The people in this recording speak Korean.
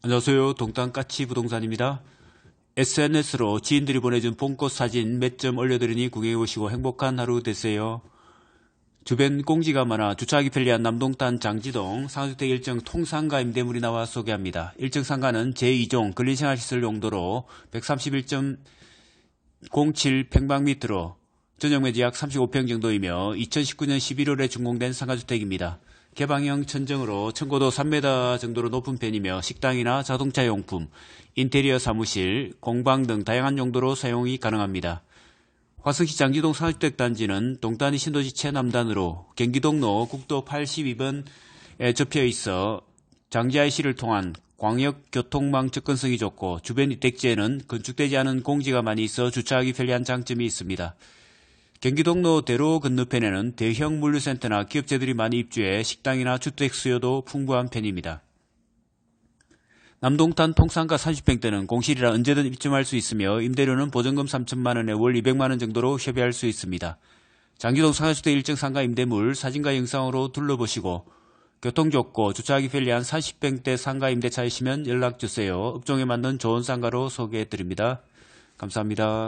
안녕하세요. 동탄 까치 부동산입니다. SNS로 지인들이 보내준 봄꽃 사진 몇 점 올려드리니 구경해 보시고 행복한 하루 되세요. 주변 공지가 많아 주차하기 편리한 남동탄 장지동 상주택 일정 통상가 임대물이 나와 소개합니다. 일정 상가는 제2종 근린생활시설 용도로 131.07 평방미터로 전용 매지 약 35평 정도이며 2019년 11월에 준공된 상가주택입니다. 개방형 천정으로 청고도 3m 정도로 높은 편이며 식당이나 자동차 용품, 인테리어 사무실, 공방 등 다양한 용도로 사용이 가능합니다. 화성시 장지동 상주택 단지는 동탄이 신도시 최남단으로 경기동로 국도 82번에 접혀 있어 장지IC를 통한 광역 교통망 접근성이 좋고 주변 이택지에는 건축되지 않은 공지가 많이 있어 주차하기 편리한 장점이 있습니다. 경기동로 대로 건너편에는 대형 물류센터나 기업체들이 많이 입주해 식당이나 주택 수요도 풍부한 편입니다. 남동탄 통상가 30평대는 공실이라 언제든 입점할 수 있으며 임대료는 보증금 3천만원에 월 200만원 정도로 협의할 수 있습니다. 장기동 상하주택 일정 상가 임대물 사진과 영상으로 둘러보시고 교통 좋고 주차하기 편리한 30평대 상가 임대 차이시면 연락주세요. 업종에 맞는 좋은 상가로 소개해드립니다. 감사합니다.